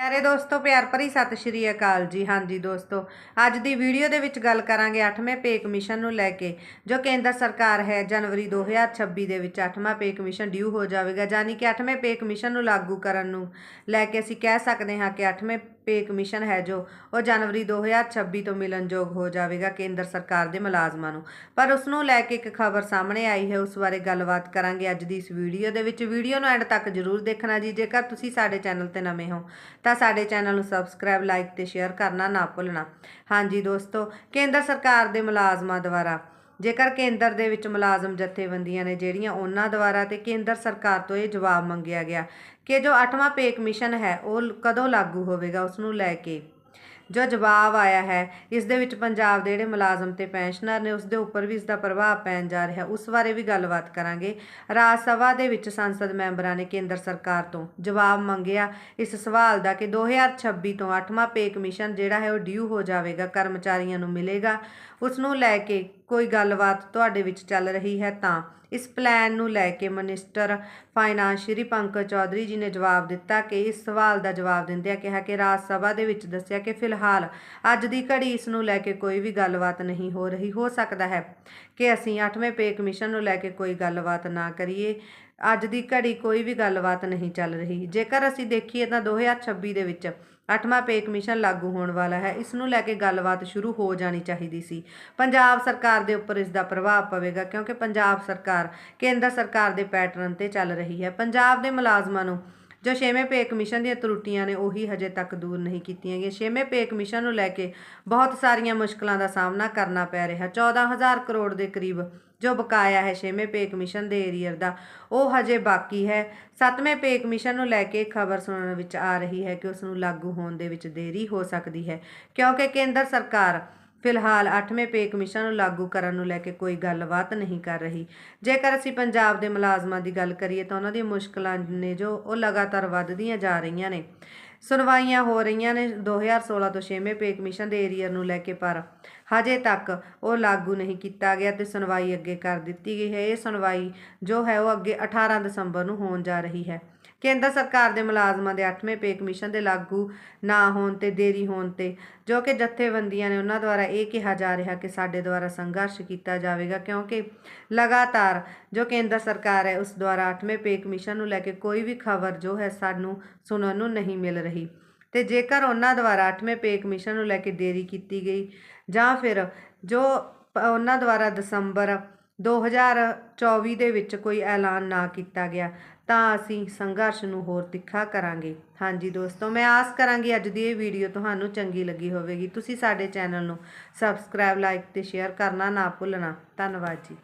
ਪਿਆਰੇ ਦੋਸਤੋ, ਪਿਆਰ ਭਰੀ ਸਤਿ ਸ਼੍ਰੀ ਅਕਾਲ ਜੀ। ਹਾਂਜੀ ਦੋਸਤੋ, ਅੱਜ ਦੀ ਵੀਡੀਓ ਦੇ ਵਿੱਚ ਗੱਲ ਕਰਾਂਗੇ 8ਵੇਂ ਪੇ ਕਮਿਸ਼ਨ ਨੂੰ ਲੈ ਕੇ, ਜੋ ਕੇਂਦਰ ਸਰਕਾਰ ਹੈ, ਜਨਵਰੀ 2026 ਦੇ ਵਿੱਚ 8ਵਾਂ ਪੇ ਕਮਿਸ਼ਨ ਡਿਊ ਹੋ ਜਾਵੇਗਾ। ਯਾਨੀ ਕਿ 8ਵੇਂ ਪੇ ਕਮਿਸ਼ਨ ਨੂੰ ਲਾਗੂ ਕਰਨ ਨੂੰ ਲੈ ਕੇ ਅਸੀਂ ਕਹਿ ਸਕਦੇ ਹਾਂ ਕਿ 8ਵੇਂ ਪੇ ਕਮਿਸ਼ਨ ਹੈ ਜੋ ਉਹ ਜਨਵਰੀ 2026 ਤੋਂ ਮਿਲਣਯੋਗ ਹੋ ਜਾਵੇਗਾ ਕੇਂਦਰ ਸਰਕਾਰ ਦੇ ਮੁਲਾਜ਼ਮਾਂ ਨੂੰ। ਪਰ ਉਸ ਨੂੰ ਲੈ ਕੇ ਇੱਕ ਖਬਰ ਸਾਹਮਣੇ ਆਈ ਹੈ, ਉਸ ਬਾਰੇ ਗੱਲਬਾਤ ਕਰਾਂਗੇ ਅੱਜ ਦੀ ਇਸ ਵੀਡੀਓ ਦੇ ਵਿੱਚ। ਵੀਡੀਓ ਨੂੰ ਐਂਡ ਤੱਕ ਜ਼ਰੂਰ ਦੇਖਣਾ ਜੀ। ਜੇਕਰ ਤੁਸੀਂ ਸਾਡੇ ਚੈਨਲ ਤੇ ਨਵੇਂ ਹੋ, ਤਾਂ ਸਾਡੇ ਚੈਨਲ ਨੂੰ ਸਬਸਕ੍ਰਾਈਬ, ਲਾਈਕ ਤੇ ਸ਼ੇਅਰ ਕਰਨਾ ਨਾ ਭੁੱਲਣਾ। ਹਾਂਜੀ ਦੋਸਤੋ, ਕੇਂਦਰ ਸਰਕਾਰ ਦੇ ਮੁਲਾਜ਼ਮਾਂ ਦੁਆਰਾ ਜੇਕਰ ਕੇਂਦਰ ਦੇ ਵਿੱਚ ਮੁਲਾਜ਼ਮ ਜਥੇਬੰਦੀਆਂ ਨੇ ਜਿਹੜੀਆਂ ਉਹਨਾਂ ਦੁਆਰਾ ਤੇ ਕੇਂਦਰ ਸਰਕਾਰ ਤੋਂ ਇਹ ਜਵਾਬ ਮੰਗਿਆ ਗਿਆ ਕਿ ਜੋ 8ਵਾਂ ਪੇ ਕਮਿਸ਼ਨ ਹੈ, ਉਹ ਕਦੋਂ ਲਾਗੂ ਹੋਵੇਗਾ, ਉਸ ਨੂੰ ਲੈ ਕੇ ਜੋ ਜਵਾਬ ਆਇਆ ਹੈ, ਇਸ ਦੇ ਵਿੱਚ ਪੰਜਾਬ ਦੇ ਜਿਹੜੇ ਮੁਲਾਜ਼ਮ ਤੇ ਪੈਨਸ਼ਨਰ ਨੇ, ਉਸ ਦੇ ਉੱਪਰ ਵੀ ਇਸ ਦਾ ਪ੍ਰਭਾਵ ਪੈਣ ਜਾ ਰਿਹਾ। ਉਸ ਬਾਰੇ ਵੀ ਗੱਲਬਾਤ ਕਰਾਂਗੇ। ਰਾਜ ਸਭਾ ਦੇ ਵਿੱਚ ਸੰਸਦ ਮੈਂਬਰਾਂ ਨੇ ਕੇਂਦਰ ਸਰਕਾਰ ਤੋਂ ਜਵਾਬ ਮੰਗਿਆ। ਇਸ ਸਵਾਲ ਦਾ ਕਿ 2026 ਤੋਂ 8ਵਾਂ ਪੇ ਕਮਿਸ਼ਨ ਜਿਹੜਾ ਹੈ, ਉਹ ਡਿਊ ਹੋ ਜਾਵੇਗਾ, ਕਰਮਚਾਰੀਆਂ ਨੂੰ ਮਿਲੇਗਾ, ਉਸ ਨੂੰ ਲੈ ਕੇ ਕੋਈ ਗੱਲਬਾਤ ਤੁਹਾਡੇ ਵਿੱਚ ਚੱਲ ਰਹੀ ਹੈ ਤਾਂ ਇਸ ਪਲਾਨ ਨੂੰ ਲੈ ਕੇ ਮਿਨਿਸਟਰ ਫਾਈਨਾਂਸ ਸ਼੍ਰੀ ਪੰਕਜ ਚੌਧਰੀ ਜੀ ਨੇ ਜਵਾਬ ਦਿੱਤਾ ਕਿ ਇਸ ਸਵਾਲ ਦਾ ਜਵਾਬ ਦਿੰਦਿਆਂ ਕਿਹਾ ਕਿ ਰਾਜ ਸਭਾ ਦੇ ਵਿੱਚ ਦੱਸਿਆ ਕਿ ਫਿਲਹਾਲ ਅੱਜ ਦੀ ਘੜੀ ਇਸ ਨੂੰ ਲੈ ਕੇ ਕੋਈ ਵੀ ਗੱਲਬਾਤ ਨਹੀਂ ਹੋ ਰਹੀ। ਹੋ ਸਕਦਾ ਹੈ ਕਿ ਅਸੀਂ 8ਵੇਂ ਪੇ ਕਮਿਸ਼ਨ ਨੂੰ ਲੈ ਕੇ ਕੋਈ ਗੱਲਬਾਤ ਨਾ ਕਰੀਏ। ਅੱਜ ਦੀ ਘੜੀ ਕੋਈ ਵੀ ਗੱਲਬਾਤ ਨਹੀਂ ਚੱਲ ਰਹੀ। ਜੇਕਰ ਅਸੀਂ ਦੇਖੀਏ ਤਾਂ 2026 ਦੇ ਵਿੱਚ ਅੱਠਵਾਂ ਪੇ ਕਮਿਸ਼ਨ ਲਾਗੂ ਹੋਣ ਵਾਲਾ ਹੈ। ਇਸ ਨੂੰ ਲੈ ਕੇ ਗੱਲਬਾਤ ਸ਼ੁਰੂ ਹੋ ਜਾਣੀ ਚਾਹੀਦੀ ਸੀ। ਪੰਜਾਬ ਸਰਕਾਰ ਦੇ ਉੱਪਰ ਇਸ ਦਾ ਪ੍ਰਭਾਵ ਪਵੇਗਾ ਕਿਉਂਕਿ ਪੰਜਾਬ ਸਰਕਾਰ, ਕੇਂਦਰ ਸਰਕਾਰ ਦੇ ਪੈਟਰਨ ਤੇ ਚੱਲ ਰਹੀ ਹੈ। ਪੰਜਾਬ ਦੇ ਮੁਲਾਜ਼ਮਾਂ ਨੂੰ ਜੋ ਛੇਵੇਂ ਪੇ ਕਮਿਸ਼ਨ ਦੀਆਂ ਤਰੁੱਟੀਆਂ ਨੇ ਉਹੀ ਹਜੇ ਤੱਕ ਦੂਰ ਨਹੀਂ ਕੀਤੀਆਂ ਗਈਆਂ। ਛੇਵੇਂ ਪੇ ਕਮਿਸ਼ਨ ਨੂੰ ਲੈ ਕੇ ਬਹੁਤ ਸਾਰੀਆਂ ਮੁਸ਼ਕਲਾਂ ਦਾ ਸਾਹਮਣਾ ਕਰਨਾ ਪੈ ਰਿਹਾ। 14000 ਕਰੋੜ ਦੇ ਕਰੀਬ ਜੋ ਬਕਾਇਆ ਹੈ ਛੇਵੇਂ ਪੇ ਕਮਿਸ਼ਨ ਦੇ ਏਰੀਅਰ ਦਾ, ਉਹ ਹਜੇ ਬਾਕੀ ਹੈ। ਸੱਤਵੇਂ ਪੇ ਕਮਿਸ਼ਨ ਨੂੰ ਲੈ ਕੇ ਖਬਰ ਸੁਣਨ ਵਿੱਚ ਆ ਰਹੀ ਹੈ ਕਿ ਉਸ ਨੂੰ ਲਾਗੂ ਹੋਣ ਦੇ ਵਿੱਚ ਦੇਰੀ ਹੋ ਸਕਦੀ ਹੈ, ਕਿਉਂਕਿ ਕੇਂਦਰ ਸਰਕਾਰ ਫਿਲਹਾਲ 8ਵੇਂ ਪੇ ਕਮਿਸ਼ਨ ਨੂੰ ਲਾਗੂ ਕਰਨ ਨੂੰ ਲੈ ਕੇ ਕੋਈ ਗੱਲਬਾਤ ਨਹੀਂ ਕਰ ਰਹੀ। ਜੇਕਰ ਅਸੀਂ ਪੰਜਾਬ ਦੇ ਮੁਲਾਜ਼ਮਾਂ ਦੀ ਗੱਲ ਕਰੀਏ ਤਾਂ ਉਹਨਾਂ ਦੀਆਂ ਮੁਸ਼ਕਲਾਂ ਨੇ ਜੋ ਉਹ ਲਗਾਤਾਰ ਵੱਧਦੀਆਂ ਜਾ ਰਹੀਆਂ ਨੇ। ਸੁਣਵਾਈਆਂ ਹੋ ਰਹੀਆਂ ਨੇ। 2016 ਤੋਂ 6ਵੇਂ ਪੇ ਕਮਿਸ਼ਨ ਦੇ ਏਰੀਅਰ ਨੂੰ ਲੈ ਕੇ ਪਰ ਹਜੇ ਤੱਕ ਉਹ ਲਾਗੂ ਨਹੀਂ ਕੀਤਾ ਗਿਆ ਤੇ ਸੁਣਵਾਈ ਅੱਗੇ ਕਰ ਦਿੱਤੀ ਗਈ ਹੈ। ਇਹ ਸੁਣਵਾਈ ਜੋ ਹੈ ਉਹ ਅੱਗੇ 18 ਦਸੰਬਰ ਨੂੰ ਹੋਣ ਜਾ ਰਹੀ ਹੈ। ਕੇਂਦਰ ਸਰਕਾਰ ਦੇ ਮੁਲਾਜ਼ਮਾਂ ਦੇ 8ਵੇਂ ਪੇ ਕਮਿਸ਼ਨ ਦੇ ਲਾਗੂ ਨਾ ਹੋਣ ਤੇ ਦੇਰੀ ਹੋਣ ਤੇ ਜੋ ਕਿ ਜਥੇਬੰਦੀਆਂ ਨੇ ਉਹਨਾਂ ਦੁਆਰਾ ਇਹ ਕਿਹਾ ਜਾ ਰਿਹਾ ਕਿ ਸਾਡੇ ਦੁਆਰਾ ਸੰਘਰਸ਼ ਕੀਤਾ ਜਾਵੇਗਾ ਕਿਉਂਕਿ ਲਗਾਤਾਰ ਜੋ ਕੇਂਦਰ ਸਰਕਾਰ ਹੈ ਉਸ ਦੁਆਰਾ 8ਵੇਂ ਪੇ ਕਮਿਸ਼ਨ ਨੂੰ ਲੈ ਕੇ ਕੋਈ ਵੀ ਖਬਰ ਜੋ ਹੈ ਸਾਨੂੰ ਸੁਣਨ ਨੂੰ ਨਹੀਂ ਮਿਲ ਰਹੀ। ਤੇ ਜੇਕਰ ਉਹਨਾਂ ਦੁਆਰਾ 8ਵੇਂ ਪੇ ਕਮਿਸ਼ਨ ਨੂੰ ਲੈ ਕੇ ਦੇਰੀ ਕੀਤੀ ਗਈ, ਜਾਂ ਫਿਰ ਜੋ ਉਹਨਾਂ ਦੁਆਰਾ ਦਸੰਬਰ 2024 ਦੇ ਵਿੱਚ ਕੋਈ ਐਲਾਨ ਨਾ ਕੀਤਾ ਗਿਆ, ਤਾਂ ਅਸੀਂ ਸੰਘਰਸ਼ ਨੂੰ ਹੋਰ ਤਿੱਖਾ ਕਰਾਂਗੇ। ਹਾਂਜੀ ਦੋਸਤੋ, ਮੈਂ ਆਸ ਕਰਾਂਗੀ ਅੱਜ ਦੀ ਇਹ ਵੀਡੀਓ ਤੁਹਾਨੂੰ ਚੰਗੀ ਲੱਗੀ ਹੋਵੇਗੀ। ਤੁਸੀਂ ਸਾਡੇ ਚੈਨਲ ਨੂੰ ਸਬਸਕ੍ਰਾਈਬ, ਲਾਈਕ ਤੇ ਸ਼ੇਅਰ ਕਰਨਾ ਨਾ ਭੁੱਲਣਾ। ਧੰਨਵਾਦ ਜੀ।